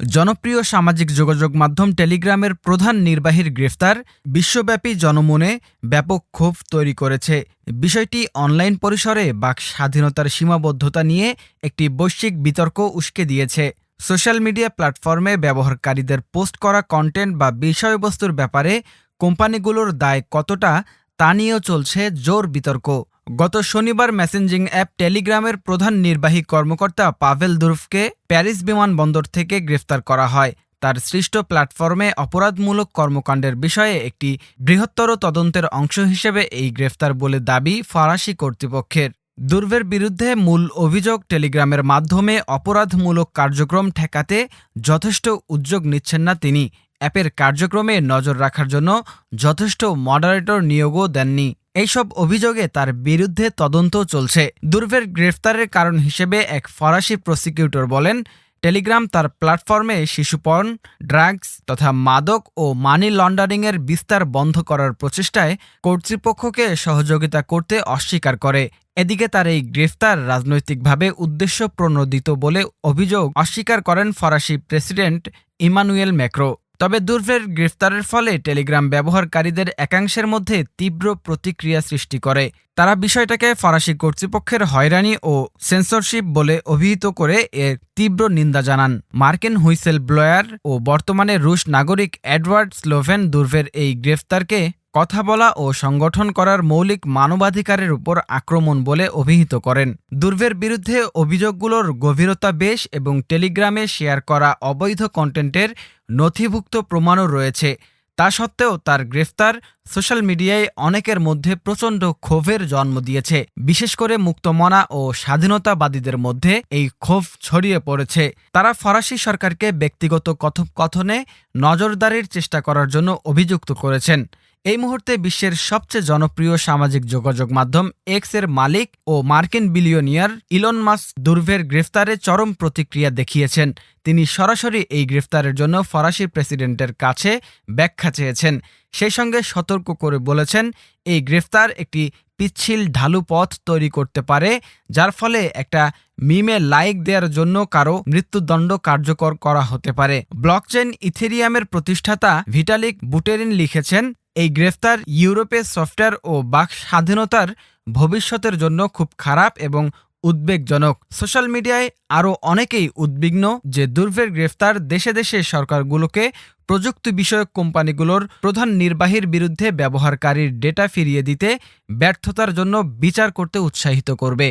জনপ্রিয় সামাজিক যোগাযোগ মাধ্যম টেলিগ্রামের প্রধান নির্বাহীর গ্রেফতার, বিশ্বব্যাপী জনমনে ব্যাপক ক্ষোভ তৈরি করেছে। বিষয়টি অনলাইন পরিসরে বাক স্বাধীনতার সীমাবদ্ধতা নিয়ে একটি বৈশ্বিক বিতর্ক উস্কে দিয়েছে। সোশ্যাল মিডিয়া প্ল্যাটফর্মে ব্যবহারকারীদের পোস্ট করা কন্টেন্ট বা বিষয়বস্তুর ব্যাপারে কোম্পানিগুলোর দায় কতটা তা নিয়েও চলছে জোর বিতর্ক। গত শনিবার মেসেঞ্জিং অ্যাপ টেলিগ্রামের প্রধান নির্বাহী কর্মকর্তা পাভেল দুরফকে প্যারিস বিমানবন্দর থেকে গ্রেফতার করা হয়। তার সৃষ্ট প্ল্যাটফর্মে অপরাধমূলক কর্মকাণ্ডের বিষয়ে একটি বৃহত্তর তদন্তের অংশ হিসেবে এই গ্রেফতার বলে দাবি ফরাসি কর্তৃপক্ষের। দুর্ভের বিরুদ্ধে মূল অভিযোগ টেলিগ্রামের মাধ্যমে অপরাধমূলক কার্যক্রম ঠেকাতে যথেষ্ট উদ্যোগ নিচ্ছেন না তিনি। অ্যাপের কার্যক্রমে নজর রাখার জন্য যথেষ্ট মডারেটর নিয়োগও দেননি। এইসব অভিযোগে তার বিরুদ্ধে তদন্ত চলছে। দুর্ভের গ্রেফতারের কারণ হিসেবে এক ফরাসি প্রসিকিউটর বলেন, টেলিগ্রাম তার প্ল্যাটফর্মে শিশুপর্ন ড্রাগস তথা মাদক ও মানি লন্ডারিংয়ের বিস্তার বন্ধ করার প্রচেষ্টায় কর্তৃপক্ষকে সহযোগিতা করতে অস্বীকার করে। এদিকে তার এই গ্রেফতার রাজনৈতিকভাবে উদ্দেশ্য প্রণোদিত বলে অভিযোগ অস্বীকার করেন ফরাসি প্রেসিডেন্ট ইমানুয়েল ম্যাক্রো। তবে দুর্ভের গ্রেফতারের ফলে টেলিগ্রাম ব্যবহারকারীদের একাংশের মধ্যে তীব্র প্রতিক্রিয়া সৃষ্টি করে। তারা বিষয়টাকে ফরাসি কর্তৃপক্ষের হয়রানি ও সেন্সরশিপ বলে অভিহিত করে এর তীব্র নিন্দা জানান। মার্কিন হুইসেল ব্লয়ার ও বর্তমানে রুশ নাগরিক এডওয়ার্ড স্লোভেন দুর্ভের এই গ্রেফতারকে কথা বলা ও সংগঠন করার মৌলিক মানবাধিকারের উপর আক্রমণ বলে অভিহিত করেন। দুর্ভের বিরুদ্ধে অভিযোগগুলোর গভীরতা বেশ এবং টেলিগ্রামে শেয়ার করা অবৈধ কন্টেন্টের নথিভুক্ত প্রমাণও রয়েছে। তা সত্ত্বেও তার গ্রেফতার সোশ্যাল মিডিয়ায় অনেকের মধ্যে প্রচণ্ড ক্ষোভের জন্ম দিয়েছে। বিশেষ করে মুক্তমনা ও স্বাধীনতাবাদীদের মধ্যে এই ক্ষোভ ছড়িয়ে পড়েছে। তারা ফরাসি সরকারকে ব্যক্তিগত কথোপকথনে নজরদারির চেষ্টা করার জন্য অভিযুক্ত করেছেন। এই মুহূর্তে বিশ্বের সবচেয়ে জনপ্রিয় সামাজিক যোগাযোগ মাধ্যম এক্সের মালিক ও মার্কিন বিলিয়নিয়ার ইলন মাস দুর্ভের গ্রেফতারে চরম প্রতিক্রিয়া দেখিয়েছেন। তিনি সরাসরি এই গ্রেফতারের জন্য ফরাসি প্রেসিডেন্টের কাছে ব্যাখ্যা চেয়েছেন। সেই সঙ্গে সতর্ক করে বলেছেন, এই গ্রেফতার একটি পিচ্ছিল ঢালু পথ তৈরি করতে পারে, যার ফলে একটা মিমে লাইক দেওয়ার জন্য কারও মৃত্যুদণ্ড কার্যকর করা হতে পারে। ব্লকচেন ইথেরিয়ামের প্রতিষ্ঠাতা ভিটালিক বুটেরিন লিখেছেন এই গ্রেফতার ইউরোপে সফটওয়্যার ও বাক স্বাধীনতার ভবিষ্যতের জন্য খুব খারাপ এবং উদ্বেগজনক। সোশ্যাল মিডিয়ায় আরও অনেকেই উদ্বিগ্ন যে দুর্ভের গ্রেফতার দেশে দেশে সরকারগুলোকে প্রযুক্তি বিষয়ক কোম্পানিগুলোর প্রধান নির্বাহীর বিরুদ্ধে ব্যবহারকারীর ডেটা ফিরিয়ে দিতে ব্যর্থতার জন্য বিচার করতে উৎসাহিত করবে।